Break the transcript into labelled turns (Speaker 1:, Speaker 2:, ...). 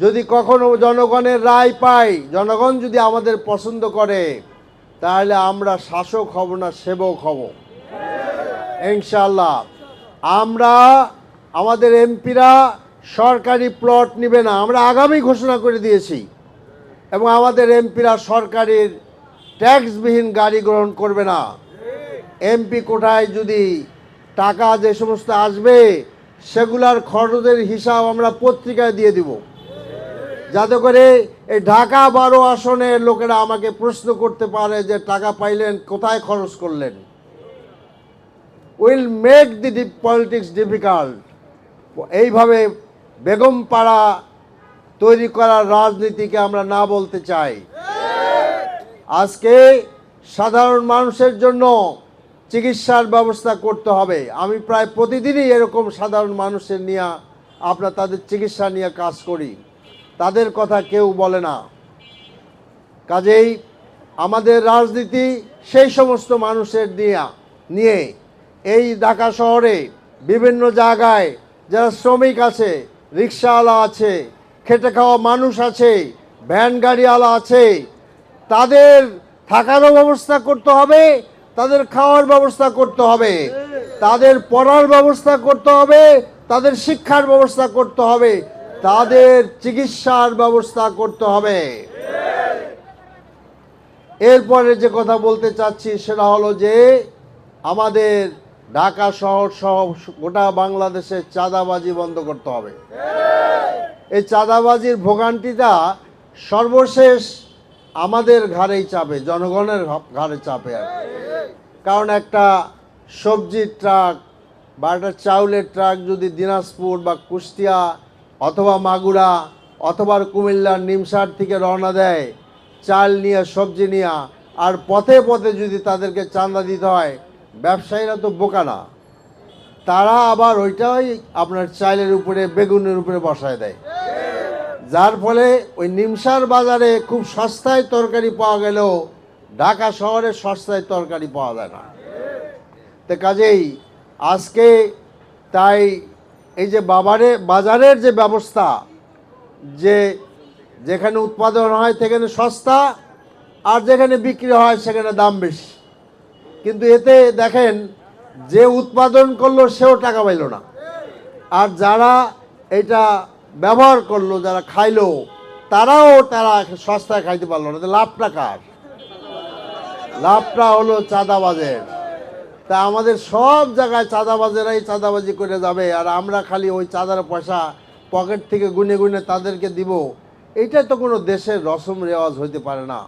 Speaker 1: যদি কখনো জনগণের রায় পাই, জনগণ যদি আমাদের পছন্দ করে, তাহলে আমরা শাসক হব না সেবক হব। ইনশাল্লাহ আমরা, আমাদের এমপিরা সরকারি প্লট নিবে না। আমরা আগামী ঘোষণা করে দিয়েছি। এবং আমাদের এমপিরা সরকারের ট্যাক্সবিহীন গাড়ি গ্রহণ করবে না। এমপি কোটায় যদি টাকা যে সমস্ত আসবে, সেগুলার খরচের হিসাব আমরা পত্রিকায় দিয়ে দিব। যাতে করে এই ঢাকা বারো আসনের লোকেরা আমাকে প্রশ্ন করতে পারে যে টাকা পাইলেন, কোথায় খরচ করলেন? Will make the D politics difficult এইভাবে বেগম পাড়া তৈরি করার রাজনীতিকে আমরা না বলতে চাই। আজকে সাধারণ মানুষের জন্য চিকিৎসার ব্যবস্থা করতে হবে। আমি প্রায় প্রতিদিনই এরকম সাধারণ মানুষের নিয়ে আপনার তাদের চিকিৎসা নিয়ে কাজ করি। তাদের কথা কেউ বলে না। কাজেই আমাদের রাজনীতি সেই সমস্ত মানুষের নিয়ে নিয়ে এই ঢাকা শহরে বিভিন্ন জায়গায় যারা শ্রমিক আছে, রিক্সাওয়ালা আছে, খেটে খাওয়া মানুষ আছে, ভ্যান গাড়িওয়ালা আছে, তাদের থাকারও ব্যবস্থা করতে হবে, তাদের খাওয়ার ব্যবস্থা করতে হবে, তাদের পড়ার ব্যবস্থা করতে হবে, তাদের শিক্ষার ব্যবস্থা করতে হবে। তাদের চিকিৎসার ব্যবস্থা করতে হবে। এরপরে যে কথা বলতে চাচ্ছি সেটা হলো যে, আমাদের ঢাকা শহর সহ গোটা বাংলাদেশে চাঁদাবাজি বন্ধ করতে হবে। এই চাঁদাবাজির ভোগান্তিটা সর্বশেষ আমাদের ঘাড়েই চাপে, জনগণের ঘাড়ে চাপে আর কারণ একটা সবজির ট্রাক বা একটা চাউলের ট্রাক যদি দিনাজপুর বা কুষ্টিয়া অথবা মাগুরা, অথবা কুমিল্লার নিমসার থেকে রওনা দেয়। চাল নিয়ে, সবজি নিয়ে, আর পথে পথে যদি তাদেরকে চাঁদা দিতে হয়, ব্যবসায়ীরা তো বোকা না। তারা আবার ওইটাই আপনার চাইলের উপরে, বেগুনের উপরে বসায় দেয়। যার ফলে ওই নিমসার বাজারে খুব সস্তায় তরকারি পাওয়া গেলেও ঢাকা শহরে সস্তায় তরকারি পাওয়া যায় না। তো কাজেই আজকে তাই এই যে বাবারে, বাজারের যে ব্যবস্থা, যে যেখানে উৎপাদন হয় সেখানে সস্তা, আর যেখানে বিক্রি হয় সেখানে দাম বেশি। কিন্তু এতে দেখেন, যে উৎপাদন করল সেও টাকা পাইলো না। আর যারা এটা ব্যবহার করল, যারা খাইলো, তারাও তারা সস্তায় খাইতে পারল না। লাভটা কার? লাভটা হলো চাঁদাবাজের। তা আমাদের সব জায়গায় চাঁদাবাজেরাই চাঁদাবাজি করে যাবে, আর আমরা খালি ওই চাঁদার পয়সা পকেট থেকে গুনে গুনে তাদেরকে দিব। এটা তো কোনো দেশের রসম রেওয়াজ হইতে পারে না।